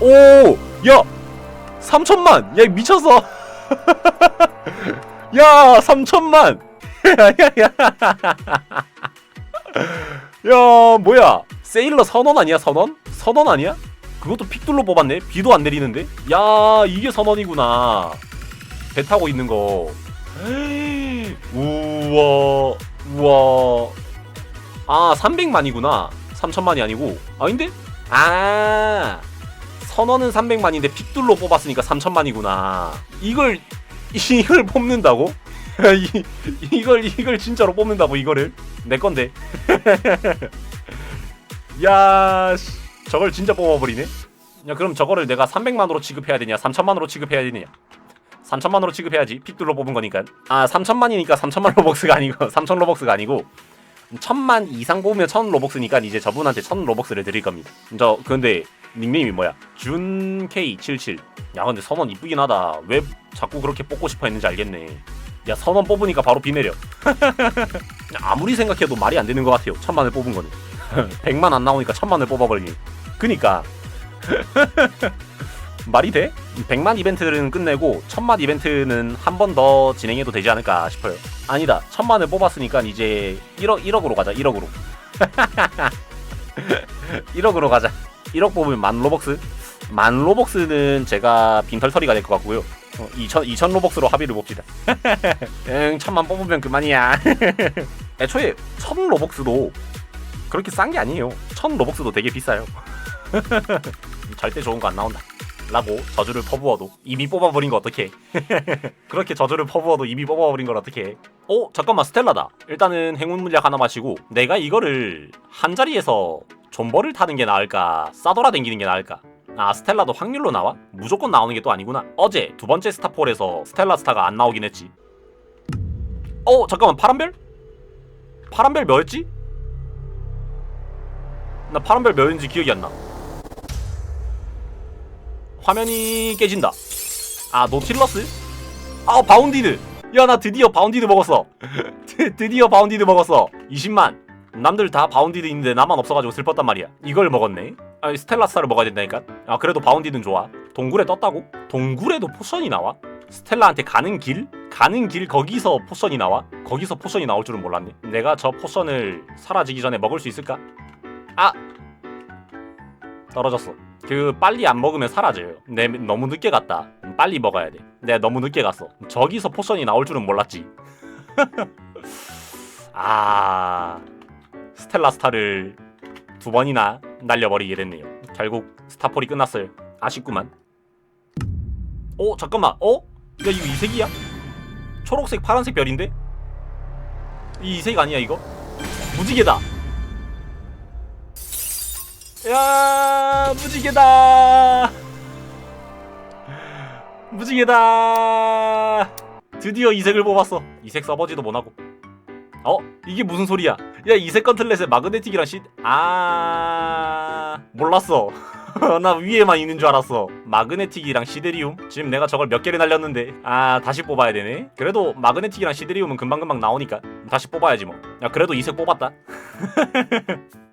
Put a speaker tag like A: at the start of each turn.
A: 오! 야! 3천만! 야 미쳤어! 야 3천만! 야 뭐야 세일러 선원 아니야 선원? 선원 아니야? 그것도 픽둘로 뽑았네 비도 안 내리는데? 야 이게 선원이구나 배 타고 있는 거 우와 우와 아 300만이구나 3천만이 아니고 아닌데? 아 선원은 300만인데 픽둘로 뽑았으니까 3천만이구나. 이걸 이걸 뽑는다고? 이, 이걸 이걸 진짜로 뽑는다고 이거를? 내 건데. 야 씨, 저걸 진짜 뽑아버리네? 야 그럼 저거를 내가 300만으로 취급해야 되냐? 3천만으로 취급해야 되냐? 3천만으로 취급해야지 픽둘로 뽑은 거니까. 아 3천만이니까 3천만 로벅스가 아니고 3천 로벅스가 아니고 천만 이상 뽑으면 천 로벅스니까 이제 저분한테 천 로벅스를 드릴 겁니다. 저 근데 닉네임이 뭐야? 준K77 야 근데 선원 이쁘긴 하다. 왜 자꾸 그렇게 뽑고 싶어 했는지 알겠네. 야 선원 뽑으니까 바로 비 내려. 아무리 생각해도 말이 안 되는 것 같아요. 천만을 뽑은 거는. 100만 안 나오니까 천만을 뽑아버리니. 그니까. 말이 돼? 100만 이벤트는 끝내고 1000만 이벤트는 한 번 더 진행해도 되지 않을까 싶어요. 아니다. 1000만을 뽑았으니까 이제 1억, 1억으로 가자. 1억으로. 1억으로 가자 1억 뽑으면 만 로벅스 만 로벅스는 제가 빈털터리가 될 것 같고요 어, 2천 2천 로벅스로 합의를 봅시다. 응, 천만 뽑으면 그만이야. 애초에 천 로벅스도 그렇게 싼 게 아니에요. 천 로벅스도 되게 비싸요. 절대 좋은 거 안 나온다. 라고 저주를 퍼부어도 이미 뽑아버린 거 어떡해 그렇게 저주를 퍼부어도 이미 뽑아버린 걸 어떡해 어 잠깐만 스텔라다 일단은 행운 물약 하나 마시고 내가 이거를 한 자리에서 존버를 타는 게 나을까? 싸돌아 댕기는 게 나을까? 아 스텔라도 확률로 나와? 무조건 나오는 게 또 아니구나. 어제 두 번째 스타폴에서 스텔라 스타가 안 나오긴 했지. 어 잠깐만 파란별? 파란별 몇였지? 나 파란별 몇인지 기억이 안나. 화면이 깨진다. 아 노틸러스? 아 바운디드! 야 나 드디어 바운디드 먹었어. 드, 드디어 바운디드 먹었어. 20만 남들 다 바운디드 있는데 나만 없어가지고 슬펐단 말이야 이걸 먹었네 아 스텔라스타를 먹어야 된다니까 아 그래도 바운디는 좋아 동굴에 떴다고? 동굴에도 포션이 나와? 스텔라한테 가는 길? 가는 길 거기서 포션이 나와? 거기서 포션이 나올 줄은 몰랐네 내가 저 포션을 사라지기 전에 먹을 수 있을까? 아! 떨어졌어 그 빨리 안 먹으면 사라져요 내 너무 늦게 갔다 빨리 먹어야 돼 내가 너무 늦게 갔어 저기서 포션이 나올 줄은 몰랐지 아 스텔라 스타를 두 번이나 날려버리게 됐네요. 결국 스타폴이 끝났어요. 아쉽구만. 어 잠깐만. 어? 야 이거 이색이야? 초록색 파란색 별인데? 이 이색 아니야 이거? 무지개다. 야 무지개다. 무지개다. 드디어 이색을 뽑았어. 이색 써보지도 못하고. 어? 이게 무슨 소리야? 야 이색 컨틀렛에 마그네틱이랑 시... 아... 몰랐어. 나 위에만 있는 줄 알았어. 마그네틱이랑 시데리움? 지금 내가 저걸 몇 개를 날렸는데? 아 다시 뽑아야 되네. 그래도 마그네틱이랑 시데리움은 금방금방 나오니까 다시 뽑아야지 뭐야 그래도 이색 뽑았다